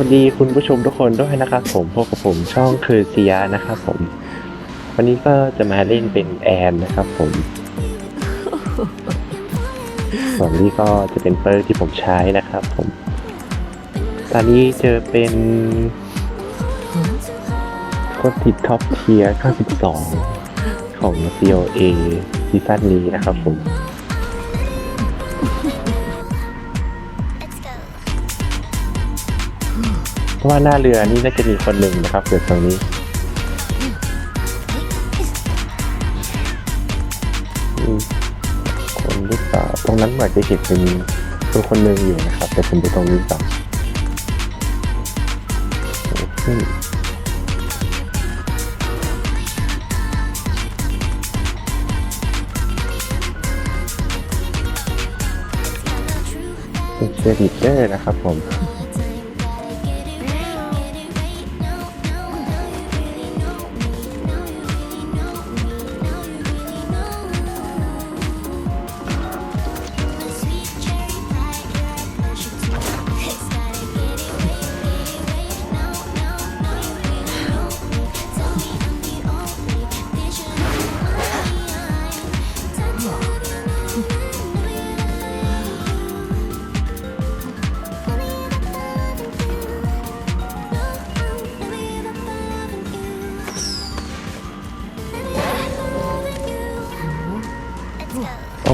วัสดีคุณผู้ชมทุกคนด้วยนะครับผมพบกับผมช่องคือเซียนะครับผม วันนี้ก็จะมาเล่นเป็นแอนนะครับผมส่วนนี้ก็จะเป็นเปอร์ที่ผมใช้นะครับผม ตอนนี้เจอเป็นคนติดท็อปเทียร์92ของ COA ซีซั่นนี้นะครับผม ว่าหน้าเรือนี่น่าจะมีคนหนึ่งนะครับเกิดตรงนี้ คนหรือเปล่าตรงนั้นเหมือนจะเห็นเป็นคนคนหนึ่งอยู่นะครับ แต่ผมดูตรงนี้ก่อนโอ้โหเป็นเชอร์ลีดเดอร์นะครับผม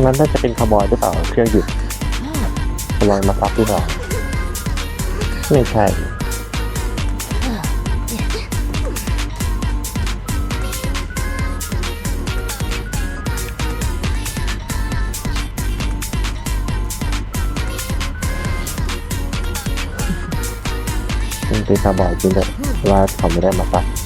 รงนั้นน่าจะเป็นคาร์บอยหรือเปล่าเครื่องหยุดคาร์บอยมาซับหรือเปล่าไม่ใช่เป็นคาร์บอยจริงแต่ว่าเขาไม่ได้มาซับ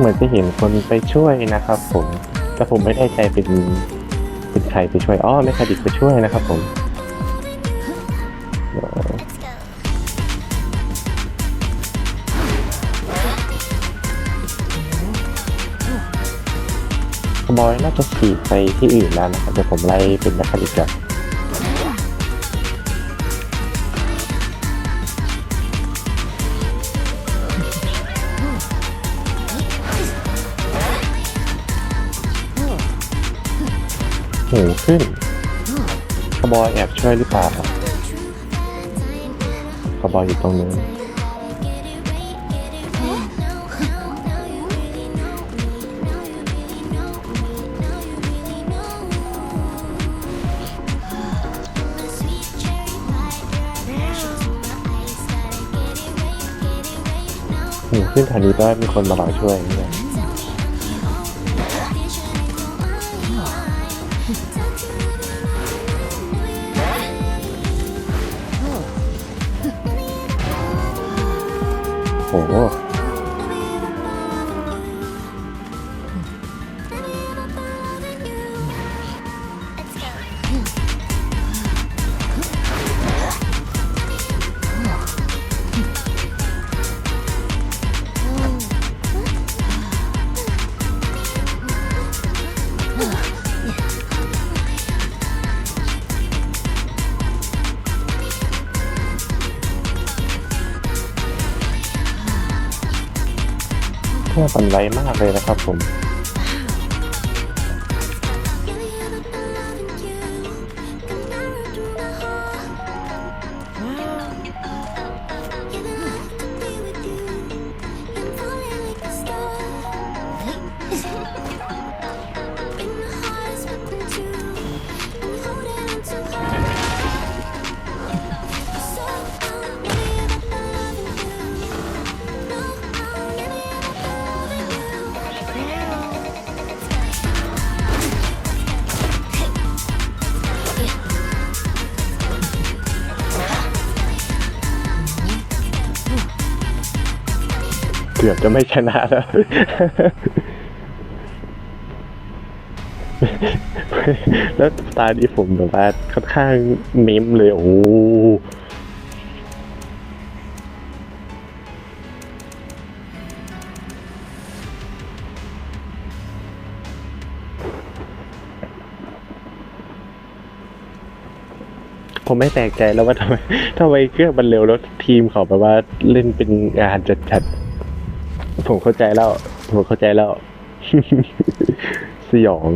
เหมือนจะเห็นคนไปช่วยนะครับ ผมแต่ผมไม่แน่ใจเป็นเป็นใครไปช่วยอ้อไม่คดิกไปช่วยนะครับ ผมบอยน่าจะขี่ไปที่อื่นแล้วนะครับเดี๋ยวผมไล่เป็นนักคาดิกก่อน หูขึ้นขบอยแอบช่วยหรือเปล่าขบอยอยู่ตรงนู้นหูขึ้นทางนี้ก็มีคนมารอช่วยนี่แหละ โหเพื่อมันไวมากเลยนะครับผม เกือบจะไม่ชนะแล้ว แล้วตาดีผมแบบว่าค่อนข้างเมมเลยโอ้โหผมไม่แปลกใจแล้วว่าทำไมทำไมเครื่องมันเร็วแล้วทีมเขาแบบว่าเล่นเป็นงานจัดๆ ผมเข้าใจแล้ว ผมเข้าใจแล้ว สยอง